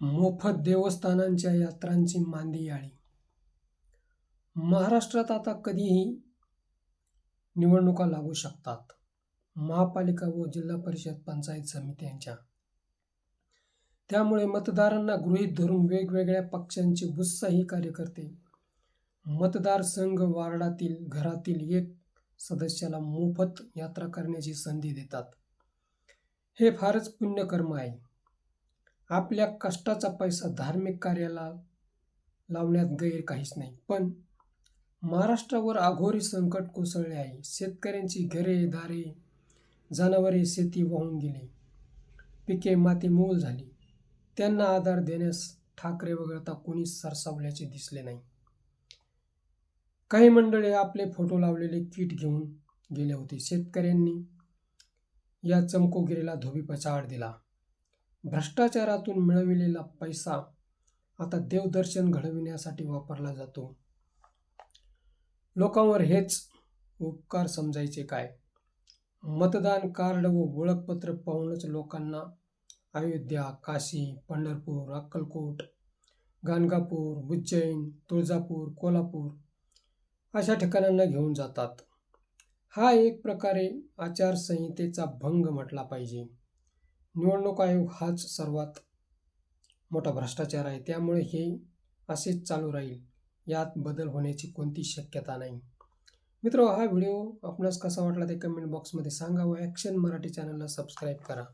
मोफत देवस्थानांच्या यात्रांची मांदी आळी महाराष्ट्रात आता कधीही निवडणुका लागू शकतात. महापालिका व जिल्हा परिषद पंचायत समित्यांच्या. त्यामुळे मतदारांना गृहीत धरून वेगवेगळ्या पक्षांचे उत्साही कार्यकर्ते मतदारसंघ वार्डातील घरातील एक सदस्याला मोफत यात्रा करण्याची संधी देतात. हे फारच पुण्यकर्म आहे. आपल्या कष्टाचा पैसा धार्मिक कार्याला लावण्यात गैर काहीच नाही. पण महाराष्ट्रावर अघोरी संकट कोसळले आहे. शेतकऱ्यांची घरे दारे जनावरे शेती वाहून गेली. पिके मातीमोल झाली. त्यांना आधार देण्यास ठाकरे वगळता कोणीच सरसावल्याचे दिसले नाही. काही मंडळे आपले फोटो लावलेले किट घेऊन गेले होते. शेतकऱ्यांनी या चमकोगिरीला धोबीपछाड दिला. भ्रष्टाचारातून मिळविलेला पैसा आता देवदर्शन घडविण्यासाठी वापरला जातो. लोकांवर हेच उपकार समजायचे काय? मतदान कार्ड व ओळखपत्र पाहूनच लोकांना अयोध्या काशी पंढरपूर अक्कलकोट गाणगापूर उज्जैन तुळजापूर कोल्हापूर अशा ठिकाणांना घेऊन जातात. हा एक प्रकारे आचारसंहितेचा भंग म्हटला पाहिजे. निवडणूक आयोग हाच सर्वात मोठा भ्रष्टाचार आहे. त्यामुळे हे असेच चालू राहील. यात बदल होण्याची कोणती शक्यता नाही. मित्र हा व्हिडिओ आपणास कसा वाटला ते कमेंट बॉक्समध्ये सांगा व ॲक्शन मराठी चॅनलला सबस्क्राईब करा.